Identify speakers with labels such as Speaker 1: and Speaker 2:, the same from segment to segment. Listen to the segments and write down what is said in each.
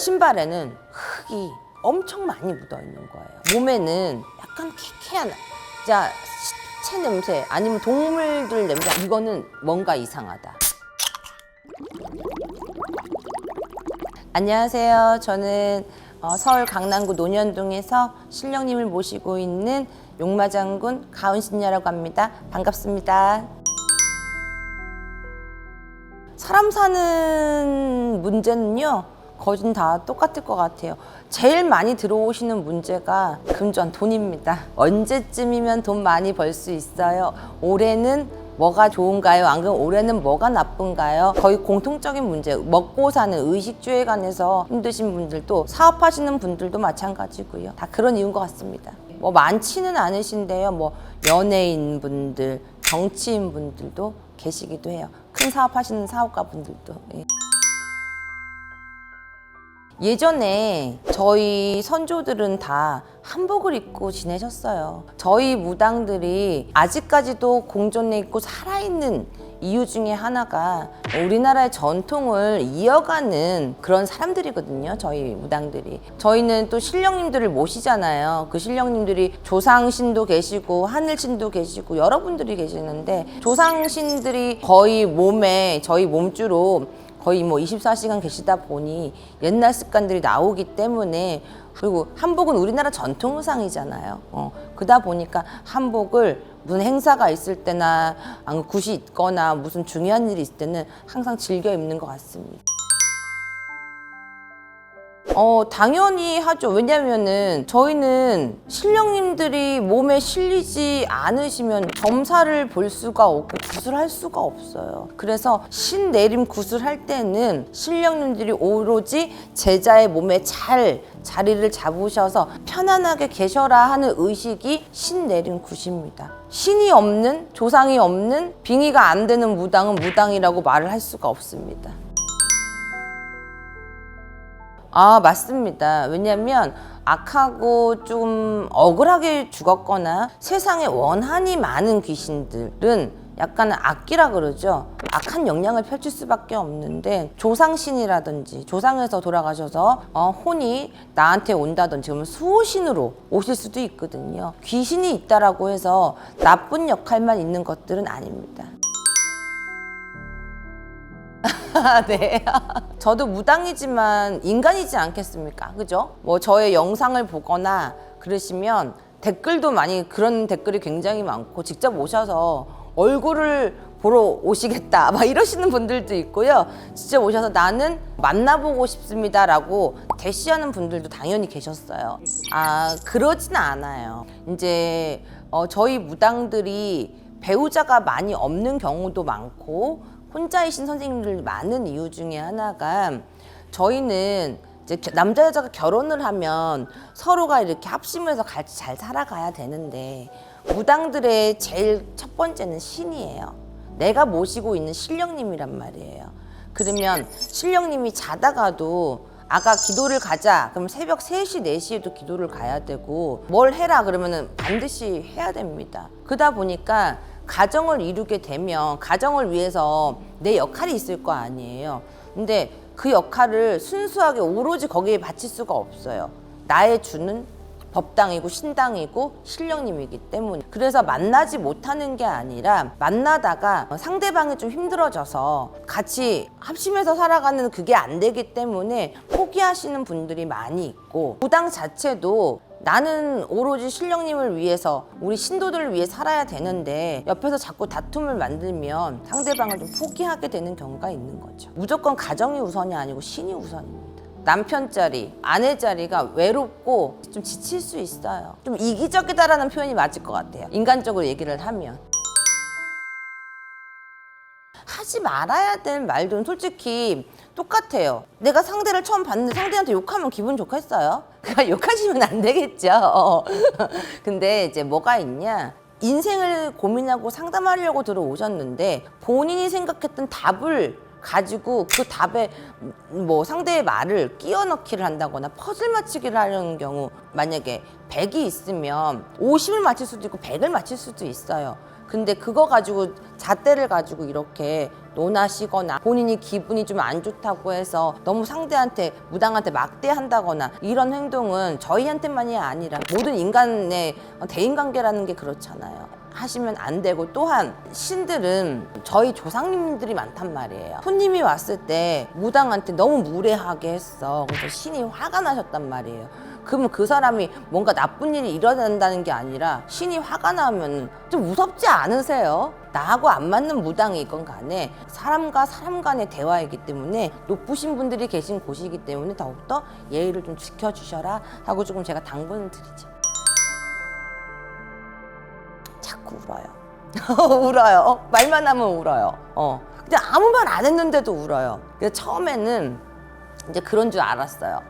Speaker 1: 신발에는 흙이 엄청 많이 묻어 있는 거예요. 몸에는 약간 쾌쾌한 진짜 시체 냄새 아니면 동물들 냄새 이거는 뭔가 이상하다. 안녕하세요. 저는 어, 서울 강남구 논현동에서 신령님을 모시고 있는 용마장군 가은신녀라고 합니다. 반갑습니다. 사람 사는 문제는요, 거진 다 똑같을 것 같아요. 제일 많이 들어오시는 문제가 금전, 돈입니다. 언제쯤이면 돈 많이 벌 수 있어요? 올해는 뭐가 좋은가요? 안 그러면 올해는 뭐가 나쁜가요? 거의 공통적인 문제, 먹고 사는 의식주에 관해서 힘드신 분들도 사업하시는 분들도 마찬가지고요. 다 그런 이유인 것 같습니다. 뭐 많지는 않으신데요. 뭐 연예인 분들, 정치인 분들도 계시기도 해요. 큰 사업하시는 사업가 분들도. 예. 예전에 저희 선조들은 다 한복을 입고 지내셨어요. 저희 무당들이 아직까지도 공존해 있고 살아있는 이유 중에 하나가 우리나라의 전통을 이어가는 그런 사람들이거든요. 저희 무당들이. 저희는 또 신령님들을 모시잖아요. 그 신령님들이 조상신도 계시고 하늘신도 계시고 여러분들이 계시는데 조상신들이 거의 몸에 저희 몸주로 거의 뭐 24시간 계시다 보니 옛날 습관들이 나오기 때문에 그리고 한복은 우리나라 전통 의상이잖아요. 어, 그러다 보니까 한복을 무슨 행사가 있을 때나 아니면 굿이 있거나 무슨 중요한 일이 있을 때는 항상 즐겨 입는 것 같습니다. 어, 당연히 하죠. 왜냐면은 저희는 신령님들이 몸에 실리지 않으시면 점사를 볼 수가 없고 구슬할 수가 없어요. 그래서 신내림 구슬할 때는 신령님들이 오로지 제자의 몸에 잘 자리를 잡으셔서 편안하게 계셔라 하는 의식이 신내림 굿입니다. 신이 없는, 조상이 없는, 빙의가 안 되는 무당은 무당이라고 말을 할 수가 없습니다. 아, 맞습니다. 왜냐면 악하고 좀 억울하게 죽었거나 세상에 원한이 많은 귀신들은 약간 악기라 그러죠. 악한 영향을 펼칠 수밖에 없는데 조상신이라든지 조상에서 돌아가셔서 어, 혼이 나한테 온다든지 그러면 수호신으로 오실 수도 있거든요. 귀신이 있다라고 해서 나쁜 역할만 있는 것들은 아닙니다. 네. 저도 무당이지만 인간이지 않겠습니까? 그죠? 뭐 저의 영상을 보거나 그러시면 댓글도 많이 그런 댓글이 굉장히 많고 직접 오셔서 얼굴을 보러 오시겠다 막 이러시는 분들도 있고요. 직접 오셔서 나는 만나보고 싶습니다 라고 대시하는 분들도 당연히 계셨어요. 아 그러진 않아요. 이제 어, 저희 무당들이 배우자가 많이 없는 경우도 많고 혼자이신 선생님들 많은 이유 중에 하나가 저희는 이제 겨- 남자 여자가 결혼을 하면 서로가 이렇게 합심해서 같이 잘 살아가야 되는데 무당들의 제일 첫 번째는 신이에요. 내가 모시고 있는 신령님이란 말이에요. 그러면 신령님이 자다가도 아까 기도를 가자. 그럼 새벽 3시, 4시에도 기도를 가야 되고 뭘 해라 그러면은 반드시 해야 됩니다. 그러다 보니까 가정을 이루게 되면 가정을 위해서 내 역할이 있을 거 아니에요. 근데 그 역할을 순수하게 오로지 거기에 바칠 수가 없어요. 나의 주는 법당이고 신당이고 신령님이기 때문에 그래서 만나지 못하는 게 아니라 만나다가 상대방이 좀 힘들어져서 같이 합심해서 살아가는 그게 안 되기 때문에 포기하시는 분들이 많이 있고 무당 자체도 나는 오로지 신령님을 위해서 우리 신도들을 위해 살아야 되는데 옆에서 자꾸 다툼을 만들면 상대방을 좀 포기하게 되는 경우가 있는 거죠. 무조건 가정이 우선이 아니고 신이 우선입니다. 남편 자리, 아내 자리가 외롭고 좀 지칠 수 있어요. 좀 이기적이다라는 표현이 맞을 것 같아요. 인간적으로 얘기를 하면. 하지 말아야 될 말들은 솔직히 똑같아요. 내가 상대를 처음 봤는데 상대한테 욕하면 기분 좋겠어요? 그러니까 욕하시면 안 되겠죠. 근데 이제 뭐가 있냐? 인생을 고민하고 상담하려고 들어오셨는데 본인이 생각했던 답을 가지고 그 답에 뭐 상대의 말을 끼워 넣기를 한다거나 퍼즐 맞추기를 하려는 경우 만약에 100이 있으면 50을 맞힐 수도 있고 100을 맞힐 수도 있어요. 근데 그거 가지고 잣대를 가지고 이렇게 논하시거나 본인이 기분이 좀 안 좋다고 해서 너무 상대한테 무당한테 막대한다거나 이런 행동은 저희한테만이 아니라 모든 인간의 대인관계라는 게 그렇잖아요. 하시면 안 되고 또한 신들은 저희 조상님들이 많단 말이에요. 손님이 왔을 때 무당한테 너무 무례하게 했어. 그래서 신이 화가 나셨단 말이에요. 그러면 그 사람이 뭔가 나쁜 일이 일어난다는 게 아니라 신이 화가 나면 좀 무섭지 않으세요? 나하고 안 맞는 무당이건 간에 사람과 사람 간의 대화이기 때문에 높으신 분들이 계신 곳이기 때문에 더욱더 예의를 좀 지켜주셔라 하고 조금 제가 당부를 드리죠. 자꾸 울어요. 울어요. 말만 하면 울어요. 어. 근데 아무 말 안 했는데도 울어요. 그래서 처음에는 이제 그런 줄 알았어요.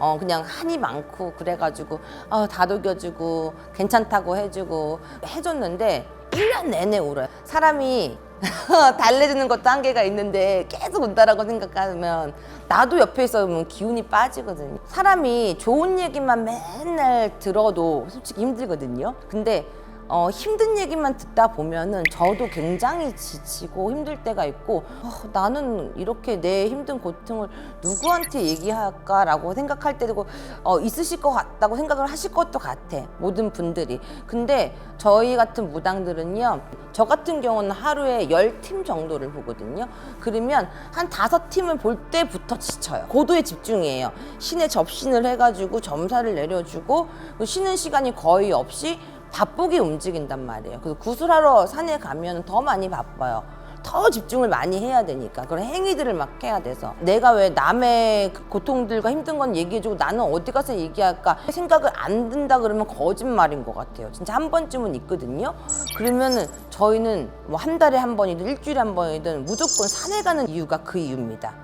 Speaker 1: 어, 그냥 한이 많고 그래가지고 어, 다독여주고 괜찮다고 해주고 해줬는데 1년 내내 울어요. 사람이 달래주는 것도 한계가 있는데 계속 운다라고 생각하면 나도 옆에 있으면 기운이 빠지거든요. 사람이 좋은 얘기만 맨날 들어도 솔직히 힘들거든요. 근데 어, 힘든 얘기만 듣다 보면은 저도 굉장히 지치고 힘들 때가 있고 어, 나는 이렇게 내 힘든 고통을 누구한테 얘기할까라고 생각할 때도 어, 있으실 것 같다고 생각을 하실 것도 같아 모든 분들이. 근데 저희 같은 무당들은요 저 같은 경우는 하루에 열 팀 정도를 보거든요. 그러면 한 다섯 팀을 볼 때부터 지쳐요. 고도의 집중이에요. 신의 접신을 해가지고 점사를 내려주고 그 쉬는 시간이 거의 없이 바쁘게 움직인단 말이에요. 그래서 구슬하러 산에 가면 더 많이 바빠요. 더 집중을 많이 해야 되니까 그런 행위들을 막 해야 돼서 내가 왜 남의 그 고통들과 힘든 건 얘기해주고 나는 어디 가서 얘기할까 생각을 안 든다 그러면 거짓말인 것 같아요 진짜 한 번쯤은 있거든요 그러면은 저희는 뭐 한 달에 한 번이든 일주일에 한 번이든 무조건 산에 가는 이유가 그 이유입니다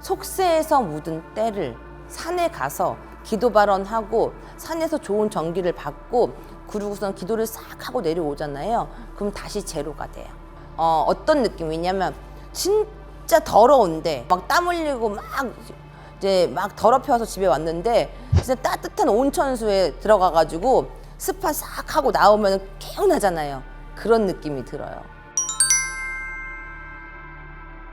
Speaker 1: 속세에서 묻은 때를 산에 가서 기도 발언하고 산에서 좋은 전기를 받고 그러고선 기도를 싹 하고 내려오잖아요. 그럼 다시 제로가 돼요. 어, 어떤 느낌이냐면 진짜 더러운데 막 땀 흘리고 막 이제 막 더럽혀서 집에 왔는데 진짜 따뜻한 온천수에 들어가가지고 스파 싹 하고 나오면 개운하잖아요. 그런 느낌이 들어요.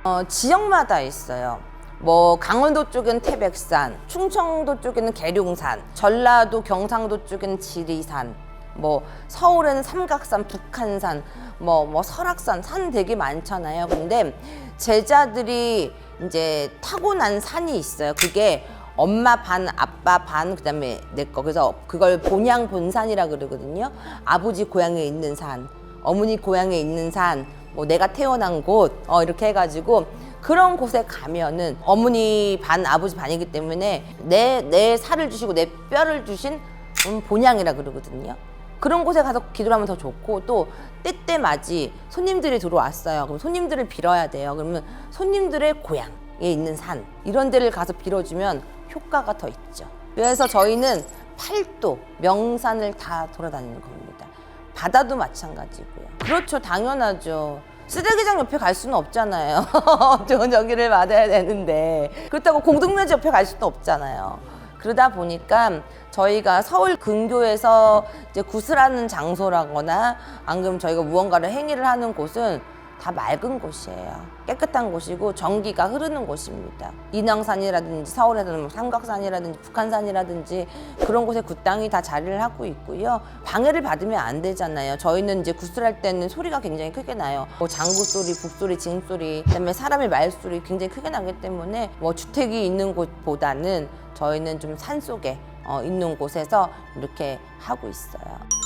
Speaker 1: 어, 지역마다 있어요. 뭐 강원도 쪽엔 태백산, 충청도 쪽에는 계룡산, 전라도 경상도 쪽에는 지리산, 뭐 서울에는 삼각산, 북한산, 뭐 뭐 설악산 산 되게 많잖아요. 근데 제자들이 이제 타고난 산이 있어요. 그게 엄마 반, 아빠 반, 그 다음에 내 거. 그래서 그걸 본향 본산이라 그러거든요. 아버지 고향에 있는 산, 어머니 고향에 있는 산, 뭐 내가 태어난 곳, 어 이렇게 해가지고 그런 곳에 가면은 어머니 반, 아버지 반이기 때문에 내 내 살을 주시고 내 뼈를 주신 음, 본향이라 그러거든요. 그런 곳에 가서 기도를 하면 더 좋고 또 때때맞이 손님들이 들어왔어요. 그럼 손님들을 빌어야 돼요. 그러면 손님들의 고향에 있는 산 이런 데를 가서 빌어주면 효과가 더 있죠. 그래서 저희는 팔도 명산을 다 돌아다니는 겁니다. 바다도 마찬가지고요. 그렇죠, 당연하죠. 쓰레기장 옆에 갈 수는 없잖아요. 좋은 전기를 받아야 되는데 그렇다고 공동묘지 옆에 갈 수는 없잖아요. 그러다 보니까 저희가 서울 근교에서 이제 구슬하는 장소라거나 안 그러면 저희가 무언가를 행위를 하는 곳은 다 맑은 곳이에요. 깨끗한 곳이고 전기가 흐르는 곳입니다. 인왕산이라든지 서울에서는 뭐 삼각산이라든지 북한산이라든지 그런 곳에 굿당이 다 자리를 하고 있고요. 방해를 받으면 안 되잖아요. 저희는 이제 구슬할 때는 소리가 굉장히 크게 나요. 뭐 장구 소리, 북소리, 징소리, 그다음에 사람의 말소리 굉장히 크게 나기 때문에 뭐 주택이 있는 곳보다는 저희는 좀 산 속에 어, 있는 곳에서 이렇게 하고 있어요.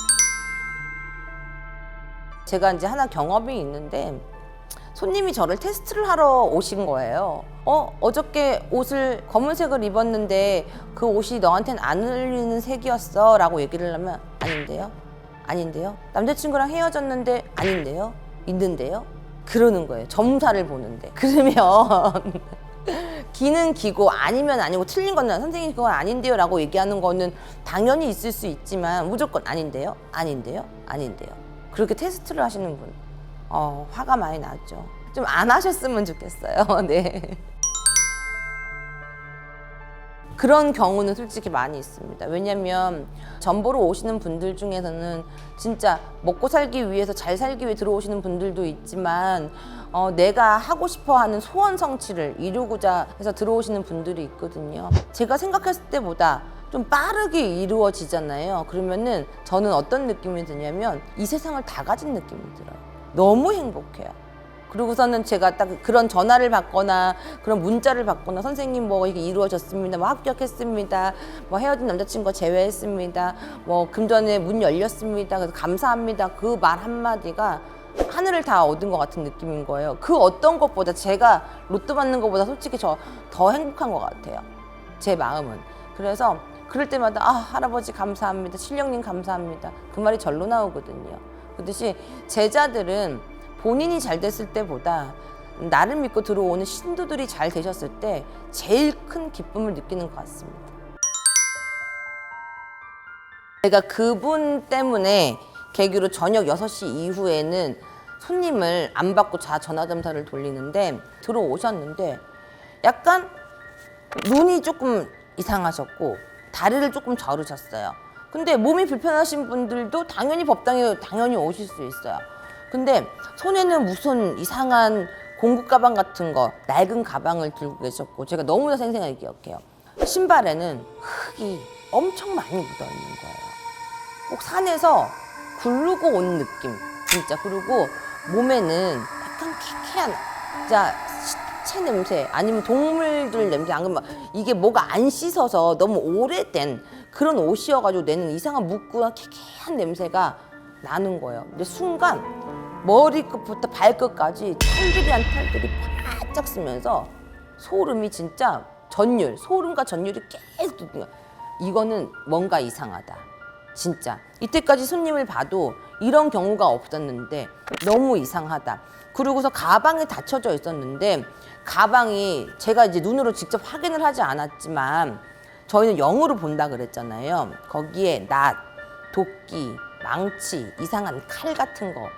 Speaker 1: 제가 이제 하나 경험이 있는데 손님이 저를 테스트를 하러 오신 거예요. 어, 어저께 옷을 검은색을 입었는데 그 옷이 너한테는 안 어울리는 색이었어. 라고 얘기를 하면 아닌데요? 아닌데요? 남자친구랑 헤어졌는데 아닌데요? 있는데요? 그러는 거예요. 점사를 보는데. 그러면 기는 기고 아니면 아니고 틀린 거는 선생님 그건 아닌데요 라고 얘기하는 거는 당연히 있을 수 있지만 무조건 아닌데요? 아닌데요? 아닌데요? 그렇게 테스트를 하시는 분 어, 화가 많이 나죠. 좀 안 하셨으면 좋겠어요. 네. 그런 경우는 솔직히 많이 있습니다. 왜냐면 전보로 오시는 분들 중에서는 진짜 먹고 살기 위해서 잘 살기 위해 들어오시는 분들도 있지만 어, 내가 하고 싶어 하는 소원 성취를 이루고자 해서 들어오시는 분들이 있거든요. 제가 생각했을 때보다 좀 빠르게 이루어지잖아요. 그러면은 저는 어떤 느낌이 드냐면 이 세상을 다 가진 느낌이 들어요. 너무 행복해요. 그리고서는 제가 딱 그런 전화를 받거나 그런 문자를 받거나 선생님 뭐 이게 이루어졌습니다. 뭐 합격했습니다. 뭐 헤어진 남자친구 제외했습니다. 뭐 금전에 문 열렸습니다. 그래서 감사합니다. 그 말 한마디가 하늘을 다 얻은 것 같은 느낌인 거예요. 그 어떤 것보다 제가 로또 받는 것보다 솔직히 저 더 행복한 것 같아요. 제 마음은. 그래서 그럴 때마다 아 할아버지 감사합니다. 신령님 감사합니다. 그 말이 절로 나오거든요. 그듯이 제자들은 본인이 잘 됐을 때보다 나를 믿고 들어오는 신도들이 잘 되셨을 때 제일 큰 기쁨을 느끼는 것 같습니다. 제가 그분 때문에 계기로 저녁 6시 이후에는 손님을 안 받고 자 전화점사를 돌리는데 들어오셨는데 약간 눈이 조금 이상하셨고 다리를 조금 저르셨어요. 근데 몸이 불편하신 분들도 당연히 법당에 당연히 오실 수 있어요. 근데 손에는 무슨 이상한 공구 가방 같은 거 낡은 가방을 들고 계셨고 제가 너무나 생생하게 기억해요. 신발에는 흙이 엄청 많이 묻어 있는 거예요. 꼭 산에서 굴르고 온 느낌 진짜 그리고 몸에는 약간 쾌쾌한 진짜 시체 냄새 아니면 동물들 냄새 안 그러면 이게 뭐가 안 씻어서 너무 오래된 그런 옷이어가지고 내는 이상한 묵고 쾌쾌한 냄새가 나는 거예요. 근데 순간 머리끝부터 발끝까지 털들이한 털들이 바짝 쓰면서 소름이 진짜 전율 소름과 전율이 계속 돋는 거야. 이거는 뭔가 이상하다 진짜 이때까지 손님을 봐도 이런 경우가 없었는데 너무 이상하다. 그러고서 가방에 닫혀져 있었는데 가방이 제가 이제 눈으로 직접 확인을 하지 않았지만 저희는 영으로 본다 그랬잖아요. 거기에 낫, 도끼, 망치, 이상한 칼 같은 거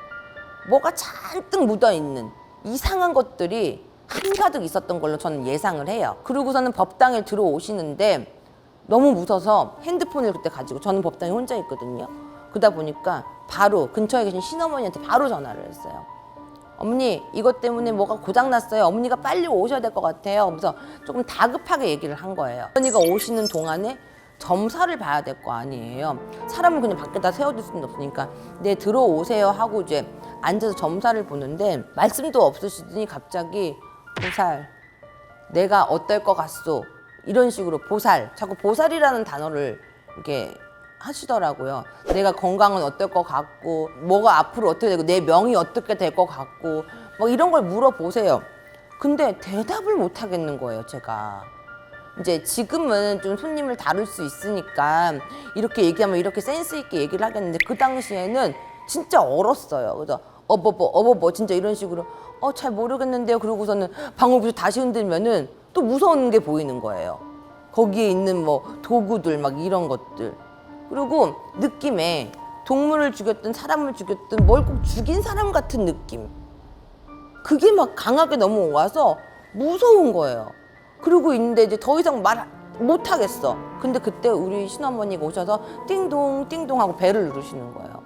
Speaker 1: 뭐가 잔뜩 묻어 있는 이상한 것들이 한가득 있었던 걸로 저는 예상을 해요. 그러고서는 법당에 들어오시는데 너무 무서워서 핸드폰을 그때 가지고 저는 법당에 혼자 있거든요. 그러다 보니까 바로 근처에 계신 신어머니한테 바로 전화를 했어요. 어머니 이것 때문에 뭐가 고장 났어요. 어머니가 빨리 오셔야 될 것 같아요. 그래서 조금 다급하게 얘기를 한 거예요. 어머니가 오시는 동안에 점사를 봐야 될 거 아니에요. 사람을 그냥 밖에다 세워둘 수는 없으니까 네 들어오세요 하고 이제 앉아서 점사를 보는데 말씀도 없으시더니 갑자기 보살 내가 어떨 것 같소 이런 식으로 보살 자꾸 보살이라는 단어를 이렇게 하시더라고요. 내가 건강은 어떨 것 같고 뭐가 앞으로 어떻게 되고 내 명이 어떻게 될 것 같고 뭐 이런 걸 물어보세요. 근데 대답을 못 하겠는 거예요, 제가. 이제 지금은 좀 손님을 다룰 수 있으니까 이렇게 얘기하면 이렇게 센스 있게 얘기를 하겠는데 그 당시에는 진짜 얼었어요. 그래서 어버버 어버버 진짜 이런 식으로 어 잘 모르겠는데요. 그러고서는 방울부터 다시 흔들면은 또 무서운 게 보이는 거예요. 거기에 있는 뭐 도구들 막 이런 것들. 그리고 느낌에 동물을 죽였든 사람을 죽였든 뭘 꼭 죽인 사람 같은 느낌. 그게 막 강하게 넘어와서 무서운 거예요. 그러고 있는데 이제 더 이상 말 못 하겠어. 근데 그때 우리 신어머니가 오셔서 띵동 띵동 하고 배를 누르시는 거예요.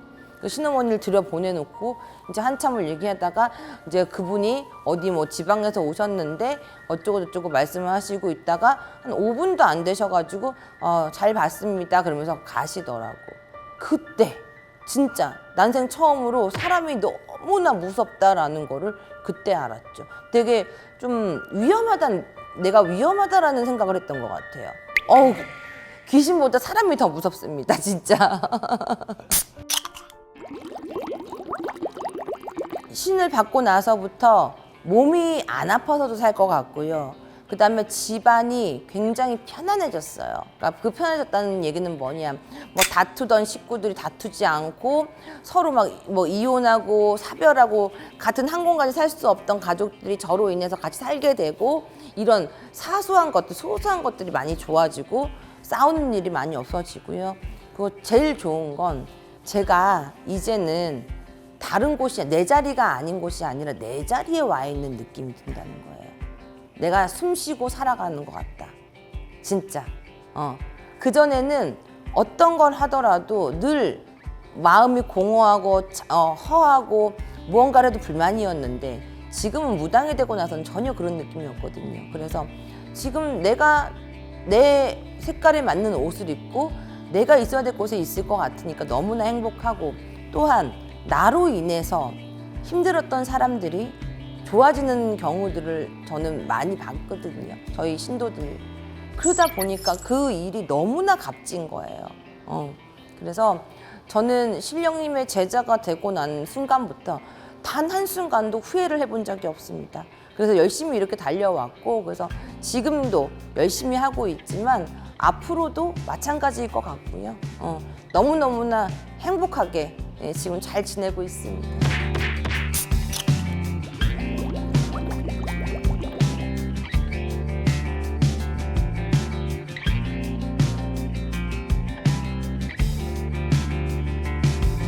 Speaker 1: 그 신어머니를 들여 보내놓고 이제 한참을 얘기하다가 이제 그분이 어디 뭐 지방에서 오셨는데 어쩌고 저쩌고 말씀을 하시고 있다가 한 5분도 안 되셔가지고 어, 잘 봤습니다 그러면서 가시더라고. 그때 진짜 난생 처음으로 사람이 너무나 무섭다라는 거를 그때 알았죠. 되게 좀 위험하단 내가 위험하다라는 생각을 했던 것 같아요. 어우 귀신보다 사람이 더 무섭습니다, 진짜. 신을 받고 나서부터 몸이 안 아파서도 살 것 같고요. 그 다음에 집안이 굉장히 편안해졌어요. 그러니까 그 편해졌다는 얘기는 뭐냐. 뭐 다투던 식구들이 다투지 않고 서로 막 뭐 이혼하고 사별하고 같은 한 공간에 살 수 없던 가족들이 저로 인해서 같이 살게 되고 이런 사소한 것들, 소소한 것들이 많이 좋아지고 싸우는 일이 많이 없어지고요. 그거 제일 좋은 건 제가 이제는 다른 곳이 내 자리가 아닌 곳이 아니라 내 자리에 와 있는 느낌이 든다는 거예요. 내가 숨 쉬고 살아가는 것 같다. 진짜 어. 그 전에는 어떤 걸 하더라도 늘 마음이 공허하고 자- 어, 허하고 무언가라도 불만이었는데 지금은 무당이 되고 나서는 전혀 그런 느낌이 없거든요. 그래서 지금 내가 내 색깔에 맞는 옷을 입고 내가 있어야 될 곳에 있을 것 같으니까 너무나 행복하고 또한 나로 인해서 힘들었던 사람들이 좋아지는 경우들을 저는 많이 봤거든요. 저희 신도들. 그러다 보니까 그 일이 너무나 값진 거예요. 어. 그래서 저는 신령님의 제자가 되고 난 순간부터 단 한순간도 후회를 해본 적이 없습니다. 그래서 열심히 이렇게 달려왔고, 그래서 지금도 열심히 하고 있지만, 앞으로도 마찬가지일 것 같고요. 어, 너무너무나 행복하게 예, 지금 잘 지내고 있습니다.